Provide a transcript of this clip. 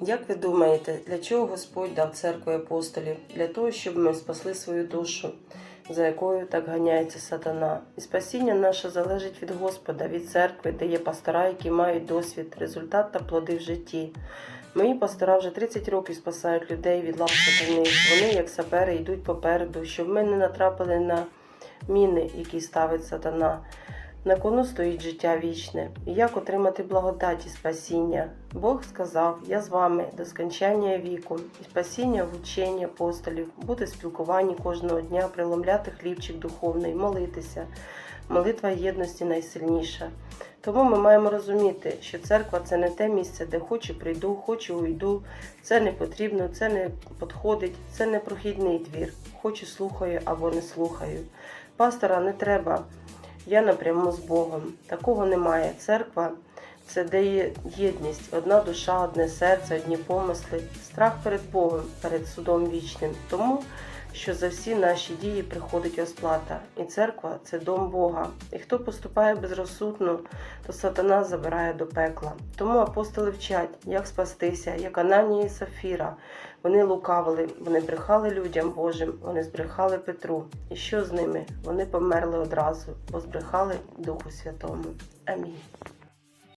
Як ви думаєте, для чого Господь дав церкву апостолів? Для того, щоб ми спасли свою душу, за якою так ганяється сатана. І спасіння наше залежить від Господа, від церкви, де є пастора, які мають досвід, результат та плоди в житті. Мої пастора вже 30 років спасають людей від лап сатани. Вони, як сапери, йдуть попереду, щоб ми не натрапили на міни, які ставить сатана. На кону стоїть життя вічне. І як отримати благодать і спасіння? Бог сказав: Я з вами до скончання віку, і спасіння в ученні апостолів, бути спілкуванні кожного дня, преломляти хлібчик духовний, молитися. Молитва єдності найсильніша. Тому ми маємо розуміти, що церква це не те місце, де хочу прийду, хочу уйду. Це не потрібно, це не підходить, це не прохідний двір. Хочу слухаю або не слухаю. Пастора не треба. Я напряму з Богом. Такого немає. Церква це дає єдність, одна душа, одне серце, одні помисли, страх перед Богом, перед судом вічним. Тому що за всі наші дії приходить розплата. І церква це дом Бога. І хто поступає безрозсудно, то сатана забирає до пекла. Тому апостоли вчать, як спастися, як Ананія і Сафіра. Вони лукавили, вони брехали людям Божим, вони збрехали Петру. І що з ними? Вони померли одразу, бо збрехали Духу Святому. Амінь.